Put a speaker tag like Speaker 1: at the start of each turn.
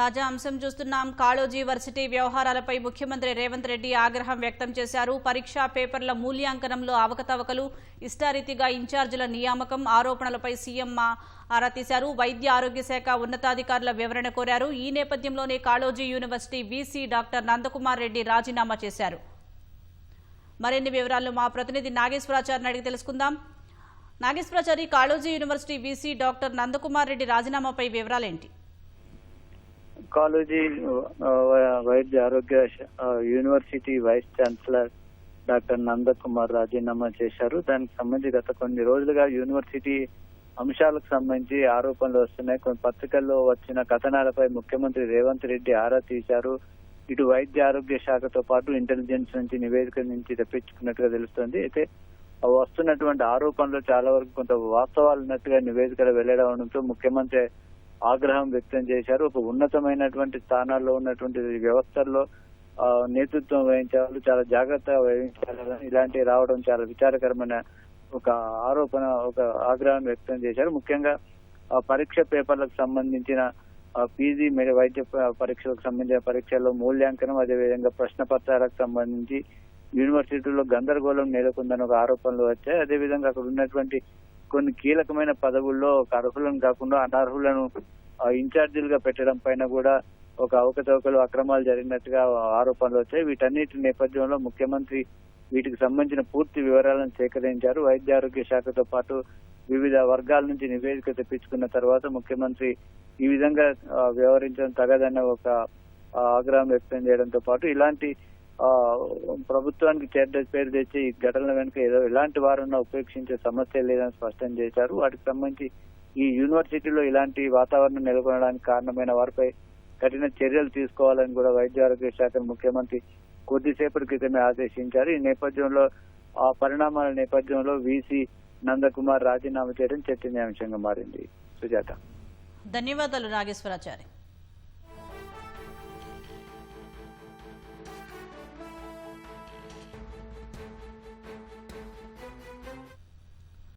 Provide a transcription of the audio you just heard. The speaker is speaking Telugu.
Speaker 1: తాజా అంశం చూస్తున్నాం. కాళోజీ వర్సిటీ వ్యవహారాలపై ముఖ్యమంత్రి రేవంత్ రెడ్డి ఆగ్రహం వ్యక్తం చేశారు. పరీక్షా పేపర్ల మూల్యాంకనంలో అవకతవకలు ఇష్టారీతిగా ఇన్ఛార్జీల నియామకం ఆరోపణలపై సీఎం ఆరా తీశారు. వైద్య ఆరోగ్య శాఖ ఉన్నతాధికారుల వివరణ కోరారు. ఈ నేపథ్యంలోనే Kaloji university VC doctor Nandakumar Reddy రాజీనామా చేశారు. మరిన్ని వివరాలు మా ప్రతినిధి నాగేశ్వరాచారిని అడిగి తెలుసుకుందాం. Nageswarachari Kaloji university VC doctor Nandakumar Reddy రాజీనామాపై వివరాలేంటి?
Speaker 2: కాలేజీ వైద్య ఆరోగ్య university vice chancellor doctor Nandakumar రాజీనామా చేశారు. దానికి సంబంధించి గత కొన్ని రోజులుగా యూనివర్సిటీ అంశాలకు సంబంధించి ఆరోపణలు వస్తున్నాయి. కొన్ని పత్రికల్లో వచ్చిన కథనాలపై ముఖ్యమంత్రి రేవంత్ రెడ్డి ఆరా తీశారు. ఇటు వైద్య ఆరోగ్య శాఖతో పాటు ఇంటెలిజెన్స్ నుంచి నివేదిక నుంచి తెప్పించుకున్నట్టుగా తెలుస్తుంది. అయితే వస్తున్నటువంటి ఆరోపణలు చాలా వరకు కొంత వాస్తవాలు ఉన్నట్టుగా నివేదికలు వెల్లడవడంతో ముఖ్యమంత్రి ఆగ్రహం వ్యక్తం చేశారు. ఒక ఉన్నతమైనటువంటి స్థానాల్లో ఉన్నటువంటి వ్యవస్థల్లో నేతృత్వం వహించే వాళ్ళు చాలా జాగ్రత్తగా వహించాలని ఇలాంటివి రావడం చాలా విచారకరమైన ఒక ఆరోపణ ఒక ఆగ్రహం వ్యక్తం చేశారు. ముఖ్యంగా ఆ పరీక్ష పేపర్లకు సంబంధించిన పీజీ వైద్య పరీక్షలకు సంబంధించిన పరీక్షల్లో మూల్యాంకనం అదేవిధంగా ప్రశ్న పత్రాలకు సంబంధించి యూనివర్సిటీలో గందరగోళం నెలకొందని ఒక ఆరోపణలు వచ్చాయి. అదేవిధంగా అక్కడ ఉన్నటువంటి కొన్ని కీలకమైన పదవుల్లో ఒక అర్హులను కాకుండా అనర్హులను ఇన్ఛార్జీలుగా పెట్టడం పైన కూడా ఒక అవకతవకలు అక్రమాలు జరిగినట్టుగా ఆరోపణలు వచ్చాయి. వీటన్నిటి నేపథ్యంలో ముఖ్యమంత్రి వీటికి సంబంధించిన పూర్తి వివరాలను సేకరించారు. వైద్య ఆరోగ్య శాఖతో పాటు వివిధ వర్గాల నుంచి నివేదిక తెప్పించుకున్న తర్వాత ముఖ్యమంత్రి ఈ విధంగా వ్యవహరించడం తగదన్న ఒక ఆగ్రహం వ్యక్తం చేయడంతో పాటు ఇలాంటి ప్రభుత్వానికి చెడ్డ పేరు తెచ్చి ఈ ఘటనల వెనుక ఏదో ఎలాంటి వారున్నా ఉపేక్షించే సమస్య లేదని స్పష్టం చేశారు. వాటికి సంబంధించి ఈ యూనివర్సిటీలో ఇలాంటి వాతావరణం నెలకొనడానికి కారణమైన వారిపై కఠిన చర్యలు తీసుకోవాలని కూడా వైద్య ఆరోగ్య శాఖ ముఖ్యమంత్రి కొద్దిసేపటి క్రితమే ఆదేశించారు. ఈ నేపథ్యంలో ఆ పరిణామాల నేపథ్యంలో వీసీ నందకుమార్ రాజీనామా చేయడం చర్చనీయాంశంగా మారింది. సుజాత.
Speaker 1: ధన్యవాదాలు నాగేశ్వరాచారి.